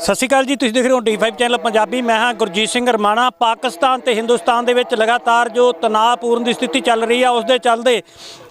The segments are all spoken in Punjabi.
ਸਤਿ ਸ਼੍ਰੀ ਅਕਾਲ ਜੀ, ਤੁਸੀਂ ਦੇਖ ਰਹੇ ਹੋ ਡੀ5 ਚੈਨਲ ਪੰਜਾਬੀ। ਮੈਂ ਹਾਂ ਗੁਰਜੀਤ ਸਿੰਘ ਰਮਾਣਾ ਪਾਕਿਸਤਾਨ ਤੇ ਹਿੰਦੁਸਤਾਨ ਦੇ ਵਿੱਚ ਲਗਾਤਾਰ ਜੋ ਤਣਾਅਪੂਰਨ ਦੀ ਸਥਿਤੀ ਚੱਲ ਰਹੀ ਆ ਉਸ ਦੇ ਚੱਲਦੇ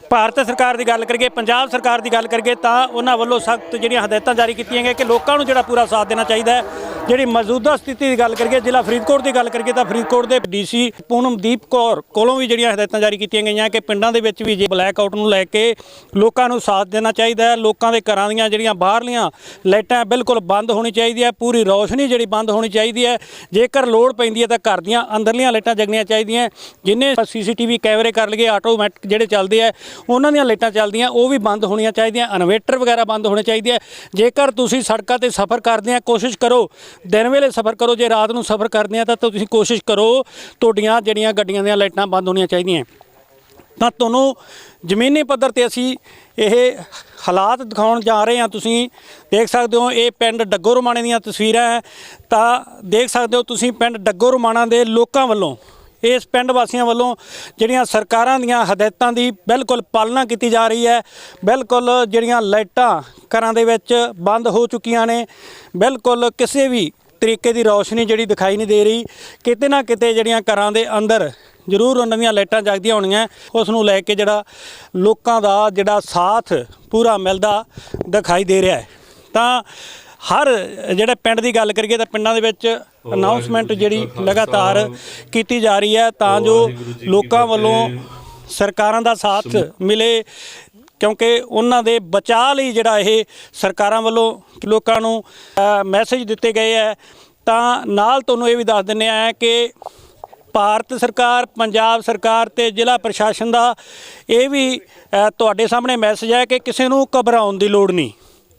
ਭਾਰਤ ਸਰਕਾਰ ਦੀ ਗੱਲ ਕਰੀਏ, ਪੰਜਾਬ ਸਰਕਾਰ ਦੀ ਗੱਲ ਕਰੀਏ, ਤਾਂ ਉਹਨਾਂ ਵੱਲੋਂ ਸਖਤ ਜਿਹੜੀਆਂ ਹਦਾਇਤਾਂ ਜਾਰੀ ਕੀਤੀਆਂ ਗਈਆਂ ਕਿ ਲੋਕਾਂ ਨੂੰ ਜਿਹੜਾ ਪੂਰਾ ਸਾਥ ਦੇਣਾ ਚਾਹੀਦਾ ਹੈ। ਜਿਹੜੀ ਮੌਜੂਦਾ ਸਥਿਤੀ ਦੀ ਗੱਲ ਕਰੀਏ, ਜ਼ਿਲ੍ਹਾ ਫਰੀਦਕੋਟ ਦੀ ਗੱਲ ਕਰੀਏ, ਤਾਂ ਫਰੀਦਕੋਟ ਦੇ ਡੀਸੀ ਪੂਨਮਦੀਪ ਕੌਰ ਕੋਲੋਂ ਵੀ ਜਿਹੜੀਆਂ ਹਦਾਇਤਾਂ ਜਾਰੀ ਕੀਤੀਆਂ ਗਈਆਂ ਕਿ ਪਿੰਡਾਂ ਦੇ ਵਿੱਚ ਵੀ ਜੇ ਬਲੈਕ ਆਊਟ ਨੂੰ ਲੈ ਕੇ ਲੋਕਾਂ ਨੂੰ ਸਾਥ ਦੇਣਾ ਚਾਹੀਦਾ ਹੈ। ਲੋਕਾਂ ਦੇ ਘਰਾਂ ਦੀਆਂ ਜਿਹੜੀਆਂ ਬਾਹਰਲੀਆਂ ਲਾਈਟਾਂ ਬਿਲਕੁਲ ਬੰਦ ਹੋਣੀ ਚਾਹੀਦੀ ਹੈ, ਪੂਰੀ ਰੌਸ਼ਨੀ ਜਿਹੜੀ ਬੰਦ ਹੋਣੀ ਚਾਹੀਦੀ ਹੈ। ਜੇਕਰ ਲੋੜ ਪੈਂਦੀ ਹੈ ਤਾਂ ਘਰ ਦੀਆਂ ਅੰਦਰਲੀਆਂ ਲਾਈਟਾਂ ਜਗਣੀਆਂ ਚਾਹੀਦੀਆਂ ਜਿੰਨੇ ਸੀਸੀਟੀਵੀ ਕੈਮਰੇ ਕਰ ਲਈਏ, ਆਟੋਮੈਟਿਕ ਜਿਹੜੇ ਚੱਲਦੇ ਆ ਉਹਨਾਂ ਦੀਆਂ ਲਾਈਟਾਂ ਚੱਲਦੀਆਂ, ਉਹ ਵੀ ਬੰਦ ਹੋਣੀਆਂ ਚਾਹੀਦੀਆਂ, ਇਨਵੇਟਰ ਵਗੈਰਾ ਬੰਦ ਹੋਣੇ ਚਾਹੀਦੇ ਆ। ਜੇਕਰ ਤੁਸੀਂ ਸੜਕਾਂ ਤੇ ਸਫ਼ਰ ਕਰਦੇ ਆ, ਕੋਸ਼ਿਸ਼ ਕਰੋ, ਦਿਨ ਵੇਲੇ ਸਫ਼ਰ ਕਰੋ, ਜੇ ਰਾਤ ਨੂੰ ਸਫ਼ਰ ਕਰਦੇ ਆ, ਤਾਂ ਤੁਸੀਂ ਕੋਸ਼ਿਸ਼ ਕਰੋ, ਤੁਹਾਡੀਆਂ ਜਿਹੜੀਆਂ ਗੱਡੀਆਂ ਦੀਆਂ ਲਾਈਟਾਂ ਬੰਦ ਹੋਣੀਆਂ ਚਾਹੀਦੀਆਂ। ਤਾਂ ਤੁਹਾਨੂੰ ਜ਼ਮੀਨੀ ਪੱਧਰ ਤੇ ਅਸੀਂ ਇਹ ਹਾਲਾਤ ਦਿਖਾਉਣ ਜਾ ਰਹੇ ਹਾਂ। ਤੁਸੀਂ ਦੇਖ ਸਕਦੇ ਹੋ, ਇਹ ਪਿੰਡ ਡੱਗੋ ਰੋਮਾਣੇ ਦੀਆਂ ਤਸਵੀਰਾਂ ਹੈ। ਤਾਂ ਦੇਖ ਸਕਦੇ ਹੋ, ਤੁਸੀਂ ਪਿੰਡ ਡੱਗੋ ਰੋਮਾਣਾ ਦੇ ਲੋਕਾਂ ਵੱਲੋਂ ਇਸ ਪਿੰਡ ਵਾਸੀਆਂ ਵੱਲੋਂ ਜਿਹੜੀਆਂ ਸਰਕਾਰਾਂ ਦੀਆਂ ਹਦਾਇਤਾਂ ਦੀ ਬਿਲਕੁਲ ਪਾਲਣਾ ਕੀਤੀ ਜਾ ਰਹੀ ਹੈ। ਬਿਲਕੁਲ ਜਿਹੜੀਆਂ ਲਾਈਟਾਂ ਘਰਾਂ ਦੇ ਵਿੱਚ ਬੰਦ ਹੋ ਚੁੱਕੀਆਂ ਨੇ। ਬਿਲਕੁਲ ਕਿਸੇ ਵੀ ਤਰੀਕੇ ਦੀ ਰੌਸ਼ਨੀ ਜਿਹੜੀ ਦਿਖਾਈ ਨਹੀਂ ਦੇ ਰਹੀ। ਕਿਤੇ ਨਾ ਕਿਤੇ ਜਿਹੜੀਆਂ ਘਰਾਂ ਦੇ ਅੰਦਰ ਜ਼ਰੂਰ ਉਹਨਾਂ ਦੀਆਂ ਲਾਈਟਾਂ ਜਗਦੀਆਂ ਹੋਣੀਆਂ। ਉਸ ਨੂੰ ਲੈ ਕੇ ਜਿਹੜਾ ਲੋਕਾਂ ਦਾ ਜਿਹੜਾ ਸਾਥ ਪੂਰਾ ਮਿਲਦਾ ਦਿਖਾਈ ਦੇ ਰਿਹਾ ਹੈ। ਤਾਂ ਹਰ ਜਿਹੜੇ ਪਿੰਡ ਦੀ ਗੱਲ ਕਰੀਏ ਤਾਂ ਪਿੰਡਾਂ ਦੇ ਵਿੱਚ ਅਨਾਉਂਸਮੈਂਟ ਜਿਹੜੀ ਲਗਾਤਾਰ ਕੀਤੀ ਜਾ ਰਹੀ ਹੈ ਤਾਂ ਜੋ ਲੋਕਾਂ ਵੱਲੋਂ ਸਰਕਾਰਾਂ ਦਾ ਸਾਥ ਮਿਲੇ ਕਿਉਂਕਿ ਉਹਨਾਂ ਦੇ ਬਚਾਅ ਲਈ ਜਿਹੜਾ ਇਹ ਸਰਕਾਰਾਂ ਵੱਲੋਂ ਲੋਕਾਂ ਨੂੰ ਮੈਸੇਜ ਦਿੱਤੇ ਗਏ ਹੈ। ਤਾਂ ਨਾਲ ਤੁਹਾਨੂੰ ਇਹ ਵੀ ਦੱਸ ਦਿੰਦੇ ਆ ਕਿ ਭਾਰਤ ਸਰਕਾਰ ਪੰਜਾਬ ਸਰਕਾਰ ਤੇ ਜ਼ਿਲ੍ਹਾ ਪ੍ਰਸ਼ਾਸਨ ਦਾ ਇਹ ਵੀ ਤੁਹਾਡੇ ਸਾਹਮਣੇ ਮੈਸੇਜ ਹੈ ਕਿ ਕਿਸੇ ਨੂੰ ਘਬਰਾਉਣ ਦੀ ਲੋੜ ਨਹੀਂ।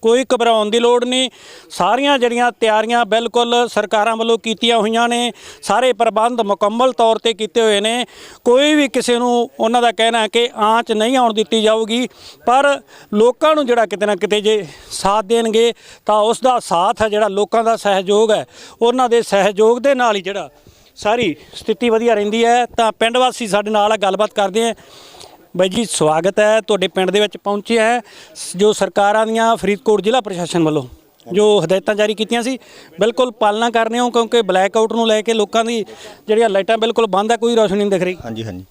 ਕੋਈ ਘਬਰਾਉਣ ਦੀ ਲੋੜ ਨਹੀਂ। ਸਾਰੀਆਂ ਜਿਹੜੀਆਂ ਤਿਆਰੀਆਂ ਬਿਲਕੁਲ ਸਰਕਾਰਾਂ ਵੱਲੋਂ ਕੀਤੀਆਂ ਹੋਈਆਂ ਨੇ, ਸਾਰੇ ਪ੍ਰਬੰਧ ਮੁਕੰਮਲ ਤੌਰ ਤੇ ਕੀਤੇ ਹੋਏ ਨੇ। ਕੋਈ ਵੀ ਕਿਸੇ ਨੂੰ ਉਹਨਾਂ ਦਾ ਕਹਿਣਾ ਹੈ ਕਿ ਆਂਚ ਨਹੀਂ ਆਉਣ ਦਿੱਤੀ ਜਾਊਗੀ, ਪਰ ਲੋਕਾਂ ਨੂੰ ਜਿਹੜਾ ਕਿਤੇ ਨਾ ਕਿਤੇ ਜੇ ਸਾਥ ਦੇਣਗੇ, ਤਾਂ ਉਸ ਦਾ ਸਾਥ ਹੈ ਜਿਹੜਾ ਲੋਕਾਂ ਦਾ ਸਹਿਯੋਗ ਹੈ। ਉਹਨਾਂ ਦੇ ਸਹਿਯੋਗ ਦੇ ਨਾਲ ਹੀ ਜਿਹੜਾ ਸਾਰੀ ਸਥਿਤੀ ਵਧੀਆ ਰਹਿੰਦੀ ਹੈ। ਤਾਂ ਪਿੰਡ ਵਾਸੀ ਸਾਡੇ ਨਾਲ ਗੱਲਬਾਤ ਕਰਦੇ ਆ। ਬਾਈ ਜੀ ਸਵਾਗਤ ਹੈ। ਤੁਹਾਡੇ ਪਿੰਡ ਦੇ ਵਿੱਚ ਪਹੁੰਚੇ ਹੈ ਜੋ ਸਰਕਾਰਾਂ ਦੀਆਂ ਫਰੀਦਕੋਟ ਜ਼ਿਲ੍ਹਾ ਪ੍ਰਸ਼ਾਸਨ ਵੱਲੋਂ ਜੋ ਹਦਾਇਤਾਂ ਜਾਰੀ ਕੀਤੀਆਂ ਸੀ। ਬਿਲਕੁਲ ਪਾਲਣਾ ਕਰ ਰਹੇ ਹੋ ਕਿਉਂਕਿ ਬਲੈਕ ਆਊਟ ਨੂੰ ਲੈ ਕੇ ਲੋਕਾਂ ਦੀ ਜਿਹੜੀਆਂ ਲਾਈਟਾਂ ਬਿਲਕੁਲ ਬੰਦ ਹੈ ਕੋਈ ਰੌਸ਼ਨੀ ਨਹੀਂ ਦਿਖ ਰਹੀ। ਹਾਂਜੀ ਹਾਂਜੀ।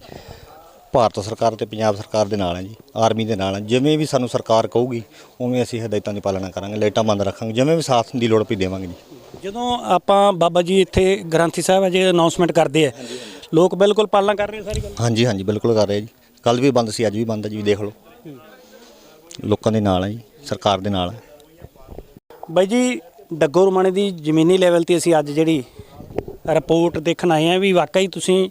ਭਾਰਤ ਸਰਕਾਰ ਤੇ ਪੰਜਾਬ ਸਰਕਾਰ ਦੇ ਨਾਲ ਹੈ ਜੀ ਆਰਮੀ ਦੇ ਨਾਲ ਹੈ। ਜਿਵੇਂ ਵੀ ਸਾਨੂੰ ਸਰਕਾਰ ਕਹੂਗੀ ਉਵੇਂ ਅਸੀਂ ਹਦਾਇਤਾਂ ਦੀ ਪਾਲਣਾ ਕਰਾਂਗੇ ਲਾਈਟਾਂ ਬੰਦ ਰੱਖਾਂਗੇ ਜਿਵੇਂ ਵੀ ਸਾਥ ਦੀ ਲੋੜ ਪਈ ਦੇਵਾਂਗੇ ਜੀ। ਜਦੋਂ ਆਪਾਂ ਬਾਬਾ ਜੀ ਇੱਥੇ ਗ੍ਰੰਥੀ ਸਾਹਿਬ ਹੈ ਜੇ ਅਨਾਉਂਸਮੈਂਟ ਕਰਦੇ ਆ ਲੋਕ ਬਿਲਕੁਲ ਪਾਲਣਾ ਕਰ ਰਹੇ ਆ ਸਾਰੀ ਗੱਲ। ਹਾਂਜੀ ਹਾਂਜੀ ਬਿਲਕੁਲ ਕਰ ਰਹੇ ਜੀ। ਕੱਲ ਵੀ ਬੰਦ ਸੀ, ਅੱਜ ਵੀ ਬੰਦ ਹੈ ਜੀ, ਦੇਖ ਲਓ। ਲੋਕਾਂ ਦੇ ਨਾਲ ਹੈ ਜੀ, ਸਰਕਾਰ ਦੇ ਨਾਲ ਹੈ ਬਾਈ ਜੀ, ਡੱਗੋ ਰਮਾਣੇ ਦੀ ਜ਼ਮੀਨੀ ਲੈਵਲ ਤੇ ਅਸੀਂ ਅੱਜ ਜਿਹੜੀ ਰਿਪੋਰਟ ਦੇਖਣ ਆਏ ਆ ਵੀ ਵਾਕਈ ਤੁਸੀਂ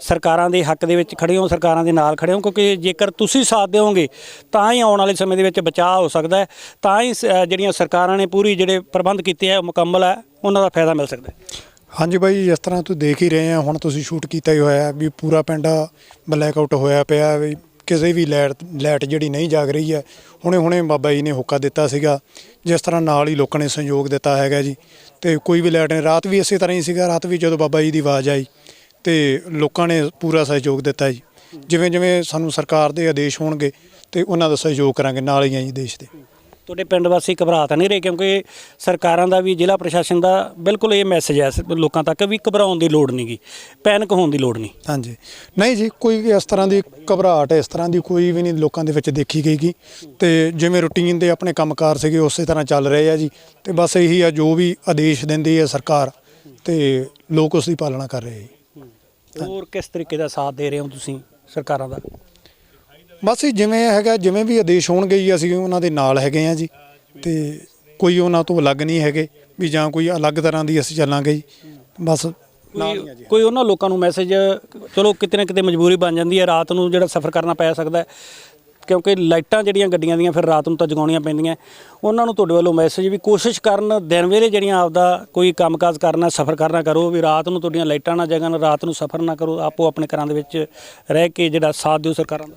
ਸਰਕਾਰਾਂ ਦੇ ਹੱਕ ਦੇ ਵਿੱਚ ਖੜੇ ਹੋ, ਸਰਕਾਰਾਂ ਦੇ ਨਾਲ ਖੜੇ ਹੋ, ਕਿਉਂਕਿ ਜੇਕਰ ਤੁਸੀਂ ਸਾਥ ਦਿਓਗੇ, ਤਾਂ ਹੀ ਆਉਣ ਵਾਲੇ ਸਮੇਂ ਦੇ ਵਿੱਚ ਬਚਾਅ ਹੋ ਸਕਦਾ ਹੈ, ਤਾਂ ਹੀ ਸ- ਜਿਹੜੀਆਂ ਸਰਕਾਰਾਂ ਨੇ ਪੂਰੀ ਜਿਹੜੇ ਪ੍ਰਬੰਧ ਕੀਤੇ ਆ ਉਹ ਮੁਕੰਮਲ ਹੈ, ਉਹਨਾਂ ਦਾ ਫਾਇਦਾ ਮਿਲ ਸਕਦਾ ਹੈ। ਹਾਂਜੀ ਬਾਈ ਜਿਸ ਤਰ੍ਹਾਂ ਤੁਸੀਂ ਦੇਖ ਹੀ ਰਹੇ ਆ, ਹੁਣ ਤੁਸੀਂ ਸ਼ੂਟ ਕੀਤਾ ਹੀ ਹੋਇਆ, ਵੀ ਪੂਰਾ ਪਿੰਡ ਬਲੈਕ ਆਊਟ ਹੋਇਆ ਪਿਆ, ਵੀ ਕਿਸੇ ਵੀ ਲਾਈਟ ਲਾਈਟ ਜਿਹੜੀ ਨਹੀਂ ਜਾਗ ਰਹੀ ਹੈ, ਹੁਣੇ ਹੁਣੇ ਬਾਬਾ ਜੀ ਨੇ ਹੁੱਕਾ ਦਿੱਤਾ ਸੀਗਾ, ਜਿਸ ਤਰ੍ਹਾਂ ਨਾਲ ਹੀ ਲੋਕਾਂ ਨੇ ਸਹਿਯੋਗ ਦਿੱਤਾ ਹੈਗਾ ਜੀ, ਤੇ ਕੋਈ ਵੀ ਲਾਈਟ ਨਹੀਂ ਰਾਤ ਵੀ ਇਸੇ ਤਰ੍ਹਾਂ ਹੀ ਸੀਗਾ, ਰਾਤ ਵੀ ਜਦੋਂ ਬਾਬਾ ਜੀ ਦੀ ਆਵਾਜ਼ ਆਈ, ਤੇ ਲੋਕਾਂ ਨੇ ਪੂਰਾ ਸਹਿਯੋਗ ਦਿੱਤਾ ਜੀ ਜਿਵੇਂ ਜਿਵੇਂ ਸਾਨੂੰ ਸਰਕਾਰ ਦੇ ਆਦੇਸ਼ ਹੋਣਗੇ, ਤੇ ਉਹਨਾਂ ਦਾ ਸਹਿਯੋਗ ਕਰਾਂਗੇ ਨਾਲ ਹੀ ਆ ਜੀ ਦੇਸ਼ ਦੇ। ਤੁਹਾਡੇ ਪਿੰਡ ਵਾਸੀ ਘਬਰਾ ਤਾਂ ਨਹੀਂ ਰਹੇ ਕਿਉਂਕਿ ਸਰਕਾਰਾਂ ਦਾ ਵੀ ਜ਼ਿਲ੍ਹਾ ਪ੍ਰਸ਼ਾਸਨ ਦਾ ਬਿਲਕੁਲ ਇਹ ਮੈਸੇਜ ਹੈ ਲੋਕਾਂ ਤੱਕ ਵੀ ਘਬਰਾਉਣ ਦੀ ਲੋੜ ਨਹੀਂਗੀ ਪੈਨਿਕ ਹੋਣ ਦੀ ਲੋੜ ਨਹੀਂ। ਹਾਂਜੀ। ਨਹੀਂ ਜੀ ਕੋਈ ਵੀ ਇਸ ਤਰ੍ਹਾਂ ਦੀ ਘਬਰਾਹਟ ਇਸ ਤਰ੍ਹਾਂ ਦੀ ਕੋਈ ਵੀ ਨਹੀਂ ਲੋਕਾਂ ਦੇ ਵਿੱਚ ਦੇਖੀ ਗਈਗੀ ਤੇ ਜਿਵੇਂ ਰੁਟੀਨ ਦੇ ਆਪਣੇ ਕੰਮਕਾਰ ਸੀਗੇ ਉਸੇ ਤਰ੍ਹਾਂ ਚੱਲ ਰਹੇ ਆ ਜੀ। ਤੇ ਬਸ ਇਹੀ ਆ ਜੋ ਵੀ ਆਦੇਸ਼ ਦਿੰਦੀ ਹੈ ਸਰਕਾਰ ਤੇ ਲੋਕ ਉਸ ਦੀ ਪਾਲਣਾ ਕਰ ਰਹੇ ਆ ਹੋਰ ਕਿਸ ਤਰੀਕੇ ਦਾ ਸਾਥ ਦੇ ਰਹੇ ਹੋ ਤੁਸੀਂ ਸਰਕਾਰਾਂ ਦਾ? ਬਸ ਜੀ ਜਿਵੇਂ ਹੈਗਾ ਜਿਵੇਂ ਵੀ ਆਦੇਸ਼ ਹੋਣਗੇ ਜੀ ਅਸੀਂ ਉਹਨਾਂ ਦੇ ਨਾਲ ਹੈਗੇ ਆ ਜੀ। ਤੇ ਕੋਈ ਉਹਨਾਂ ਤੋਂ ਅਲੱਗ ਨਹੀਂ ਹੈਗੇ ਵੀ ਜਾਂ ਕੋਈ ਅਲੱਗ ਤਰ੍ਹਾਂ ਦੀ ਅਸੀਂ ਚੱਲਾਂਗੇ ਜੀ। ਬਸ ਨਾਲ ਹੀ ਆ ਜੀ। ਕੋਈ ਉਹਨਾਂ ਲੋਕਾਂ ਨੂੰ ਮੈਸੇਜ ਚਲੋ ਕਿਤੇ ਨਾ ਕਿਤੇ ਮਜਬੂਰੀ ਬਣ ਜਾਂਦੀ ਹੈ ਰਾਤ ਨੂੰ ਜਿਹੜਾ ਸਫ਼ਰ ਕਰਨਾ ਪੈ ਸਕਦਾ ਹੈ। ਕਿਉਂਕਿ ਲਾਈਟਾਂ ਜਿਹੜੀਆਂ ਗੱਡੀਆਂ ਦੀਆਂ ਫਿਰ ਰਾਤ ਨੂੰ ਤਾਂ ਜਗਾਉਣੀਆਂ ਪੈਂਦੀਆਂ। ਉਹਨਾਂ ਨੂੰ ਤੁਹਾਡੇ ਵੱਲੋਂ ਮੈਸੇਜ ਵੀ ਕੋਸ਼ਿਸ਼ ਕਰਨ ਦਿਨ ਵੇਲੇ ਜਿਹੜੀਆਂ ਆਪਦਾ ਕੋਈ ਕੰਮਕਾਜ ਕਰਨਾ ਸਫ਼ਰ ਕਰਨਾ ਕਰੋ ਵੀ ਰਾਤ ਨੂੰ ਤੁਹਾਡੀਆਂ ਲਾਈਟਾਂ ਨਾ ਜਗਣ ਰਾਤ ਨੂੰ ਸਫ਼ਰ ਨਾ ਕਰੋ ਆਪੋ ਆਪਣੇ ਘਰਾਂ ਦੇ ਵਿੱਚ ਰਹਿ ਕੇ ਜਿਹੜਾ ਸਾਥ ਦਿਓ ਸਰਕਾਰਾਂ ਦਾ।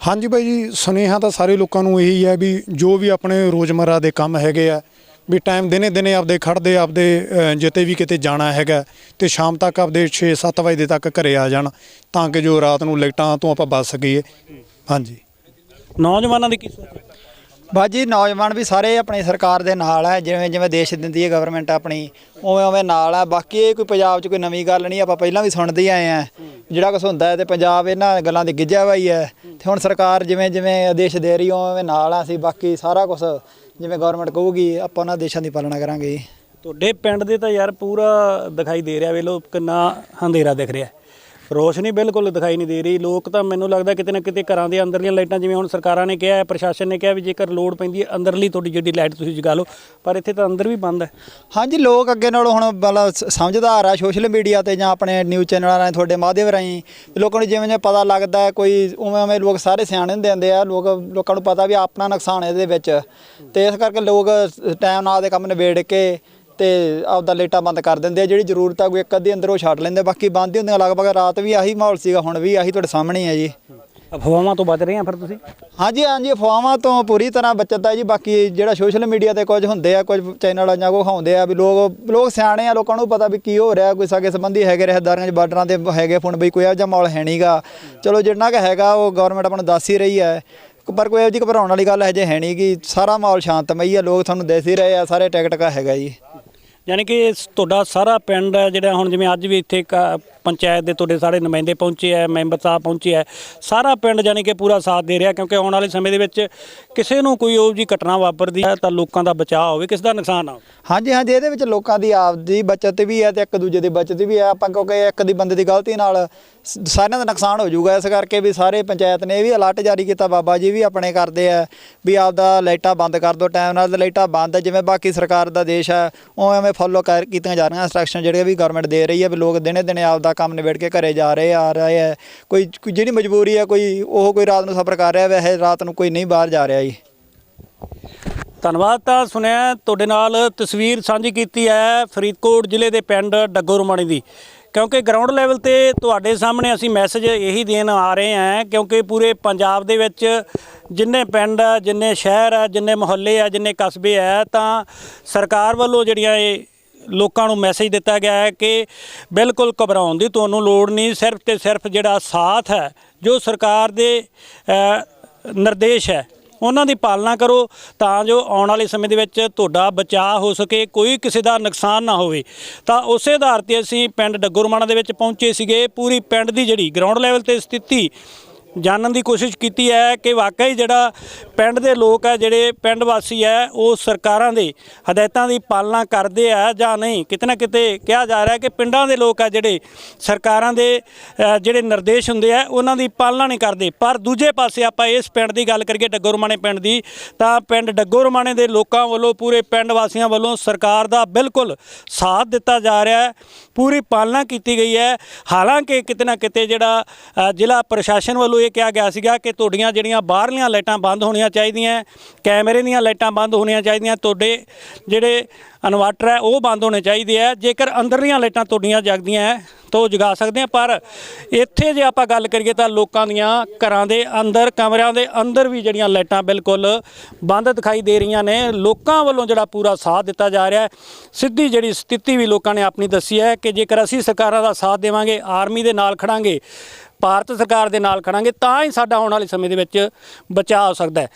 ਹਾਂਜੀ ਬਾਈ ਜੀ ਸੁਨੇਹਾ ਤਾਂ ਸਾਰੇ ਲੋਕਾਂ ਨੂੰ ਇਹੀ ਹੈ ਵੀ ਜੋ ਵੀ ਆਪਣੇ ਰੋਜ਼ਮਰਰਾ ਦੇ ਕੰਮ ਹੈਗੇ ਆ ਵੀ ਟਾਈਮ ਦਿਨੇ ਦਿਨੇ ਆਪਦੇ ਖੜਦੇ ਆਪਦੇ ਅ, ਜਿੱਤੇ ਵੀ ਕਿਤੇ ਜਾਣਾ ਹੈਗਾ ਤੇ ਸ਼ਾਮ ਤੱਕ ਆਪਦੇ 6-7 ਵਜੇ ਤੱਕ ਘਰੇ ਆ ਜਾਣ ਤਾਂ ਕਿ ਜੋ ਰਾਤ ਨੂੰ ਲਾਈਟਾਂ ਤੋਂ ਆਪਾਂ ਬਚ ਸਕੀਏ। ਹਾਂਜੀ। ਨੌਜਵਾਨਾਂ ਦੀ ਕੀ ਸੋਚ ਹੈ? ਬਾਜੀ ਨੌਜਵਾਨ ਵੀ ਸਾਰੇ ਆਪਣੀ ਸਰਕਾਰ ਦੇ ਨਾਲ ਹੈ ਜਿਵੇਂ ਜਿਵੇਂ ਦੇਸ਼ ਦਿੰਦੀ ਹੈ ਗਵਰਨਮੈਂਟ ਆਪਣੀ, ਉਵੇਂ ਉਵੇਂ ਨਾਲ ਹੈ ਬਾਕੀ ਇਹ ਕੋਈ ਪੰਜਾਬ 'ਚ ਕੋਈ ਨਵੀਂ ਗੱਲ ਨਹੀਂ, ਆਪਾਂ ਪਹਿਲਾਂ ਵੀ ਸੁਣਦੇ ਹੀ ਆਏ ਆ। ਜਿਹੜਾ ਕੁਝ ਹੁੰਦਾ ਹੈ ਤੇ ਪੰਜਾਬ ਇਹਨਾਂ ਗੱਲਾਂ ਦੀ ਗਿੱਜਾ ਹੋਈ ਹੈ। ਤੇ ਹੁਣ ਸਰਕਾਰ ਜਿਵੇਂ ਜਿਵੇਂ ਆਦੇਸ਼ ਦੇ ਰਹੀ, ਉਵੇਂ ਨਾਲ ਆ। ਅਸੀਂ ਬਾਕੀ ਸਾਰਾ ਕੁਝ ਜਿਵੇਂ ਗਵਰਨਮੈਂਟ ਕਹੂਗੀ, ਆਪਾਂ ਉਹਨਾਂ ਦੇਸ਼ਾਂ ਦੀ ਪਾਲਣਾ ਕਰਾਂਗੇ। ਜੀ ਤੁਹਾਡੇ ਪਿੰਡ ਦੇ ਤਾਂ ਯਾਰ ਪੂਰਾ ਦਿਖਾਈ ਦੇ ਰਿਹਾ ਵੇ ਲੋ ਕਿੰਨਾ ਹਨੇਰਾ ਦਿਖ ਰਿਹਾ। ਰੋਸ਼ਨੀ ਬਿਲਕੁਲ ਦਿਖਾਈ ਨਹੀਂ ਦੇ ਰਹੀ। ਲੋਕ ਤਾਂ ਮੈਨੂੰ ਲੱਗਦਾ ਕਿਤੇ ਨਾ ਕਿਤੇ ਘਰਾਂ ਦੇ ਅੰਦਰਲੀਆਂ ਲਾਈਟਾਂ ਜਿਵੇਂ ਹੁਣ ਸਰਕਾਰਾਂ ਨੇ ਕਿਹਾ ਹੈ, ਪ੍ਰਸ਼ਾਸਨ ਨੇ ਕਿਹਾ ਵੀ ਜੇਕਰ ਲੋੜ ਪੈਂਦੀ ਹੈ ਅੰਦਰਲੀ ਤੁਹਾਡੀ ਜਿਹੜੀ ਲਾਈਟ ਤੁਸੀਂ ਜਗਾ ਲਓ, ਪਰ ਇੱਥੇ ਤਾਂ ਅੰਦਰ ਵੀ ਬੰਦ ਹੈ। ਹਾਂਜੀ, ਲੋਕ ਅੱਗੇ ਨਾਲੋਂ ਹੁਣ ਮਤਲਬ ਸਮਝਦਾਰ ਆ ਸੋਸ਼ਲ ਮੀਡੀਆ ਤੇ ਜਾਂ ਆਪਣੇ ਨਿਊਜ਼ ਚੈਨਲਾਂ ਰਾਹੀਂ, ਤੁਹਾਡੇ ਮਾਧਿਅਮ ਰਾਹੀਂ ਲੋਕਾਂ ਨੂੰ ਜਿਵੇਂ ਜਿਵੇਂ ਪਤਾ ਲੱਗਦਾ ਹੈ, ਕੋਈ ਉਵੇਂ ਉਵੇਂ ਲੋਕ ਸਾਰੇ ਸਿਆਣੇ ਹੁੰਦੇ ਜਾਂਦੇ ਆ, ਲੋਕ, ਲੋਕਾਂ ਨੂੰ ਪਤਾ ਵੀ ਆਪਣਾ ਨੁਕਸਾਨ ਇਹਦੇ ਵਿੱਚ। ਤੇ ਇਸ ਕਰਕੇ ਲੋਕ ਟਾਈਮ ਨਾਲ ਦੇ ਕੰਮ ਨਿਬੇੜ ਕੇ ਤੇ ਆਪਦਾ ਲੇਟਾ ਬੰਦ ਕਰ ਦਿੰਦੇ ਆ ਜਿਹੜੀ ਜ਼ਰੂਰਤ ਆ ਕੋਈ ਇੱਕ ਅੱਧੀ ਅੰਦਰ ਉਹ ਛੱਡ ਲੈਂਦੇ ਬਾਕੀ ਬੰਦ ਹੀ ਹੁੰਦੀਆਂ ਲਗਭਗ ਰਾਤ ਵੀ ਆਹੀ ਮਾਹੌਲ ਸੀਗਾ ਹੁਣ ਵੀ ਆਹੀ ਤੁਹਾਡੇ ਸਾਹਮਣੇ ਹੈ ਜੀ। ਅਫਵਾਹਾਂ ਤੋਂ ਬਚ ਰਹੇ ਆ ਫਿਰ ਤੁਸੀਂ? ਹਾਂਜੀ ਹਾਂਜੀ ਅਫਵਾਹਾਂ ਤੋਂ ਪੂਰੀ ਤਰ੍ਹਾਂ ਬਚਤ ਹੈ ਜੀ। ਬਾਕੀ ਜਿਹੜਾ ਸੋਸ਼ਲ ਮੀਡੀਆ ਤੇ ਕੁਝ ਹੁੰਦੇ ਆ ਕੁਝ ਚੈਨਲ ਜਾਂ ਕੋ ਖਾਉਂਦੇ ਆ ਵੀ ਲੋਕ ਲੋਕ ਸਿਆਣੇ ਆ ਲੋਕਾਂ ਨੂੰ ਪਤਾ ਵੀ ਕੀ ਹੋ ਰਿਹਾ ਕੋਈ ਸਗੇ ਸੰਬੰਧੀ ਹੈਗੇ ਰਹਿਦਾਰੀਆਂ 'ਚ ਬਾਰਡਰਾਂ ਤੇ ਹੈਗੇ ਫੋਨ ਬਈ ਕੋਈ ਇਹੋ ਜਿਹਾ ਮਾਹੌਲ ਹੈ ਨਹੀਂਗਾ ਚਲੋ ਜਿੰਨਾ ਕੁ ਹੈਗਾ ਉਹ ਗਵਰਨਮੈਂਟ ਆਪਾਂ ਨੂੰ ਦੱਸ ਹੀ ਰਹੀ ਹੈ। ਪਰ ਕੋਈ ਇਹੋ ਜਿਹੀ ਘਬਰਾਉਣ ਵਾਲੀ ਗੱਲ ਹਜੇ ਹੈ ਨਹੀਂ ਕਿ ਸਾਰਾ ਮਾਹੌਲ ਸ਼ਾਂਤਮਈ ਹੈ ਲੋਕ ਤੁਹਾਨੂੰ ਦੇਖ ਹੀ ਰਹੇ ਆ ਸਾਰੇ ਟਿਕਟ ਕਾ ਹੈਗਾ ਜੀ। ਯਾਨੀ ਕਿ ਤੁਹਾਡਾ ਸਾਰਾ ਪਿੰਡ ਹੈ, ਜਿਹੜਾ ਹੁਣ ਜਿਵੇਂ ਅੱਜ ਵੀ ਇੱਥੇ ਕ- ਪੰਚਾਇਤ ਦੇ ਤੁਹਾਡੇ ਸਾਰੇ ਨੁਮਾਇੰਦੇ ਪਹੁੰਚੇ ਆ ਮੈਂਬਰ ਸਾਹਿਬ ਪਹੁੰਚੇ ਆ ਸਾਰਾ ਪਿੰਡ ਯਾਨੀ ਕਿ ਪੂਰਾ ਸਾਥ ਦੇ ਰਿਹਾ, ਕਿਉਂਕਿ ਆਉਣ ਵਾਲੇ ਸਮੇਂ ਦੇ ਵਿੱਚ ਕਿਸੇ ਨੂੰ ਕੋਈ ਉਹ ਜੀ ਘਟਨਾ ਵਾਪਰਦੀ ਹੈ ਤਾਂ ਲੋਕਾਂ ਦਾ ਬਚਾਅ ਹੋਵੇ, ਕਿਸ ਦਾ ਨੁਕਸਾਨ ਨਾ ਹਾਂਜੀ ਹਾਂਜੀ, ਇਹਦੇ ਵਿੱਚ ਲੋਕਾਂ ਦੀ ਆਪਦੀ ਬਚਤ ਵੀ ਹੈ ਤੇ ਇੱਕ ਦੂਜੇ ਦੀ ਬਚਤ ਵੀ ਹੈ। ਆਪਾਂ ਕਿਉਂਕਿ ਇੱਕ ਦੀ ਬੰਦੇ ਦੀ ਗਲਤੀ ਨਾਲ ਸਾਰਿਆਂ ਦਾ ਨੁਕਸਾਨ ਹੋ ਜਾਊਗਾ। ਇਸ ਕਰਕੇ ਵੀ ਸਾਰੇ ਪੰਚਾਇਤ ਨੇ ਇਹ ਵੀ ਅਲਰਟ ਜਾਰੀ ਕੀਤਾ, ਬਾਬਾ ਜੀ ਵੀ ਆਪਣੇ ਕਰਦੇ ਆ ਵੀ ਆਪਦਾ ਲਾਈਟਾਂ ਬੰਦ ਕਰ ਦਿਓ ਟਾਈਮ ਨਾਲ ਲਾਈਟਾਂ ਬੰਦ ਜਿਵੇਂ ਬਾਕੀ ਸਰਕਾਰ ਦਾ ਦੇਸ਼ ਹੈ ਉਵੇਂ ਉਵੇਂ ਫੋਲੋ ਕਰ, ਕੀਤੀਆਂ ਜਾ ਰਹੀਆਂ ਇੰਸਟਰਕਸ਼ਨ ਜਿਹੜੀਆਂ ਵੀ ਗਵਰਨਮੈਂਟ ਦੇ ਰਹੀ ਹੈ ਵੀ ਲੋਕ ਦਿਨੇ ਦਿਨੇ ਆਪਦਾ ਕੰਮ ਨਿਬੇੜ ਕੇ ਘਰੇ ਜਾ ਰਹੇ ਆ ਰਹੇ ਹੈ। ਕੋਈ ਜਿਹੜੀ ਮਜਬੂਰੀ ਹੈ, ਕੋਈ, ਉਹ ਕੋਈ ਰਾਤ ਨੂੰ ਸਫ਼ਰ ਕਰ ਰਿਹਾ ਵੈਸੇ ਰਾਤ ਨੂੰ ਕੋਈ ਨਹੀਂ ਬਾਹਰ ਜਾ ਰਿਹਾ ਜੀ। ਧੰਨਵਾਦ, ਤਾਂ ਸੁਣਿਆ ਤੁਹਾਡੇ ਨਾਲ ਤਸਵੀਰ ਸਾਂਝੀ ਕੀਤੀ ਹੈ ਫਰੀਦਕੋਟ ਜ਼ਿਲ੍ਹੇ ਦੇ ਪਿੰਡ ਡੱਗੋ ਡੱਗੋਰਮਾਣੀ ਦੀ। ਕਿਉਂਕਿ ਗਰਾਊਂਡ ਲੈਵਲ ਤੇ ਤੁਹਾਡੇ ਸਾਹਮਣੇ ਅਸੀਂ ਮੈਸੇਜ ਇਹੀ ਦੇਣ ਆ ਰਹੇ ਹਾਂ, ਕਿਉਂਕਿ ਪੂਰੇ ਪੰਜਾਬ ਦੇ ਵਿੱਚ ਜਿੰਨੇ ਪਿੰਡ ਆ, ਜਿੰਨੇ ਸ਼ਹਿਰ ਆ, ਜਿੰਨੇ ਮੁਹੱਲੇ ਆ, ਜਿੰਨੇ ਕਸਬੇ ਆ, ਤਾਂ ਸਰਕਾਰ ਵੱਲੋਂ ਜਿਹੜੀਆਂ ਇਹ ਲੋਕਾਂ ਨੂੰ ਮੈਸੇਜ ਦਿੱਤਾ ਗਿਆ ਹੈ ਕਿ ਬਿਲਕੁਲ ਘਬਰਾਉਣ ਦੀ ਤੁਹਾਨੂੰ ਲੋੜ ਨਹੀਂ, ਸਿਰਫ ਤੇ ਸਿਰਫ ਜਿਹੜਾ ਸਾਥ ਹੈ, ਜੋ ਸਰਕਾਰ ਦੇ ਨਿਰਦੇਸ਼ ਹੈ ਉਹਨਾਂ ਦੀ ਪਾਲਣਾ ਕਰੋ ਤਾਂ ਜੋ ਆਉਣ ਵਾਲੇ ਸਮੇਂ ਦੇ ਵਿੱਚ ਤੁਹਾਡਾ ਬਚਾਅ ਹੋ ਸਕੇ, ਕੋਈ ਕਿਸੇ ਦਾ ਨੁਕਸਾਨ ਨਾ ਹੋਵੇ। ਤਾਂ ਉਸੇ ਆਧਾਰ ਤੇ ਅਸੀਂ ਪਿੰਡ ਡੱਗੋਰਮਾਣਾ ਦੇ ਵਿੱਚ ਪਹੁੰਚੇ ਸੀਗੇ। ਪੂਰੀ ਪਿੰਡ ਦੀ ਜਿਹੜੀ ਗਰਾਊਂਡ ਲੈਵਲ ਤੇ ਸਥਿਤੀ ਜਾਣਨ ਦੀ ਕੋਸ਼ਿਸ਼ ਕੀਤੀ ਹੈ ਕਿ ਵਾਕਈ ਜਿਹੜਾ ਪਿੰਡ ਦੇ ਲੋਕ ਹੈ ਜਿਹੜੇ ਪਿੰਡ ਵਾਸੀ ਹੈ, ਉਹ ਸਰਕਾਰਾਂ ਦੇ ਹਦਾਇਤਾਂ ਦੀ ਪਾਲਣਾ ਕਰਦੇ ਆ ਜਾਂ ਨਹੀਂ? ਕਿਤੇ ਨਾ ਕਿਤੇ ਕਿਹਾ ਜਾ ਰਿਹਾ ਕਿ ਪਿੰਡਾਂ ਦੇ ਲੋਕ ਆ ਜਿਹੜੇ ਸਰਕਾਰਾਂ ਦੇ ਜਿਹੜੇ ਨਿਰਦੇਸ਼ ਹੁੰਦੇ ਆ, ਉਹਨਾਂ ਦੀ ਪਾਲਣਾ ਨਹੀਂ ਕਰਦੇ। ਪਰ ਦੂਜੇ ਪਾਸੇ ਆਪਾਂ ਇਸ ਪਿੰਡ ਦੀ ਗੱਲ ਕਰੀਏ ਡੱਗੋ ਡੱਗੋਰਮਾਣੇ ਪਿੰਡ ਦੀ, ਤਾਂ ਪਿੰਡ ਡੱਗੋ ਡੱਗੋਰਮਾਣੇ ਦੇ ਲੋਕਾਂ ਵੱਲੋਂ ਪੂਰੇ ਪਿੰਡ ਵਾਸੀਆਂ ਵੱਲੋਂ ਸਰਕਾਰ ਦਾ ਬਿਲਕੁਲ ਸਾਥ ਦਿੱਤਾ ਜਾ ਰਿਹਾ ਹੈ। ਪੂਰੀ ਪਾਲਣਾ ਕੀਤੀ ਗਈ ਹੈ। ਹਾਲਾਂਕਿ ਕਿਤੇ ਨਾ ਕਿਤੇ ਜਿਹੜਾ ਜ਼ਿਲ੍ਹਾ ਪ੍ਰਸ਼ਾਸਨ ਵੱਲੋਂ ਇਹ ਇਹ ਕਿਹਾ ਗਿਆ ਸੀਗਾ ਕਿ ਤੁਹਾਡੀਆਂ ਜਿਹੜੀਆਂ ਬਾਹਰਲੀਆਂ ਲਾਈਟਾਂ ਬੰਦ ਹੋਣੀਆਂ ਚਾਹੀਦੀਆਂ, ਕੈਮਰੇ ਦੀਆਂ ਲਾਈਟਾਂ ਬੰਦ ਹੋਣੀਆਂ ਚਾਹੀਦੀਆਂ, ਤੁਹਾਡੇ ਜਿਹੜੇ ਇਨਵਰਟਰ ਹੈ ਉਹ ਬੰਦ ਹੋਣੇ ਚਾਹੀਦੇ ਆ। ਜੇਕਰ ਅੰਦਰਲੀਆਂ ਲਾਈਟਾਂ ਤੁਹਾਡੀਆਂ ਜਗਦੀਆਂ ਹੈ ਤਾਂ ਉਹ ਜਗਾ ਸਕਦੇ ਆ, ਪਰ ਇੱਥੇ ਜੇ ਆਪਾਂ ਗੱਲ ਕਰੀਏ ਤਾਂ ਲੋਕਾਂ ਦੀਆਂ ਘਰਾਂ ਦੇ ਅੰਦਰ, ਕਮਰਿਆਂ ਦੇ ਅੰਦਰ ਵੀ ਜਿਹੜੀਆਂ ਲਾਈਟਾਂ ਬਿਲਕੁਲ ਬੰਦ ਦਿਖਾਈ ਦੇ ਰਹੀਆਂ ਨੇ। ਲੋਕਾਂ ਵੱਲੋਂ ਜਿਹੜਾ ਪੂਰਾ ਸਾਥ ਦਿੱਤਾ ਜਾ ਰਿਹਾ ਹੈ, ਸਿੱਧੀ ਜਿਹੜੀ ਸਥਿਤੀ ਵੀ ਲੋਕਾਂ ਨੇ ਆਪਣੀ ਦੱਸੀ ਹੈ ਕਿ ਜੇਕਰ ਅਸੀਂ ਸਰਕਾਰਾਂ ਦਾ ਸਾਥ ਦੇਵਾਂਗੇ, ਆਰਮੀ ਦੇ ਨਾਲ ਖੜਾਂਗੇ ਭਾਰਤ ਸਰਕਾਰ ਦੇ ਨਾਲ ਖੜਾਂਗੇ, ਤਾਂ ਹੀ ਸਾਡਾ ਆਉਣ ਵਾਲੇ ਸਮੇਂ ਦੇ ਵਿੱਚ ਬਚਾਅ ਹੋ ਸਕਦਾ ਹੈ।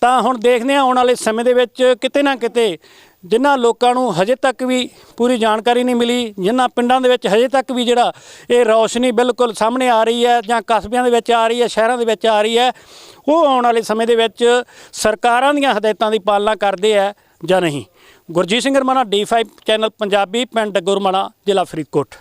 ਤਾਂ ਹੁਣ ਦੇਖਦੇ ਹਾਂ ਆਉਣ ਵਾਲੇ ਸਮੇਂ ਦੇ ਵਿੱਚ ਕਿਤੇ ਨਾ ਕਿਤੇ ਜਿਨ੍ਹਾਂ ਲੋਕਾਂ ਨੂੰ ਹਜੇ ਤੱਕ ਵੀ ਪੂਰੀ ਜਾਣਕਾਰੀ ਨਹੀਂ ਮਿਲੀ, ਜਿਨ੍ਹਾਂ ਪਿੰਡਾਂ ਦੇ ਵਿੱਚ ਹਜੇ ਤੱਕ ਵੀ ਜਿਹੜਾ ਇਹ ਰੌਸ਼ਨੀ ਬਿਲਕੁਲ ਸਾਹਮਣੇ ਆ ਰਹੀ ਹੈ ਜਾਂ ਕਸਬਿਆਂ ਦੇ ਵਿੱਚ ਆ ਰਹੀ ਹੈ, ਸ਼ਹਿਰਾਂ ਦੇ ਵਿੱਚ ਆ ਰਹੀ ਹੈ, ਉਹ ਆਉਣ ਵਾਲੇ ਸਮੇਂ ਦੇ ਵਿੱਚ ਸਰਕਾਰਾਂ ਦੀਆਂ ਹਦਾਇਤਾਂ ਦੀ ਪਾਲਣਾ ਕਰਦੇ ਆ ਜਾਂ ਨਹੀਂ? ਗੁਰਜੀਤ ਸਿੰਘ ਰਮਾਣਾ D5 ਚੈਨਲ ਪੰਜਾਬੀ, ਪਿੰਡ ਗੁਰਮਾਣਾ, ਜ਼ਿਲ੍ਹਾ ਫਰੀਦਕੋਟ।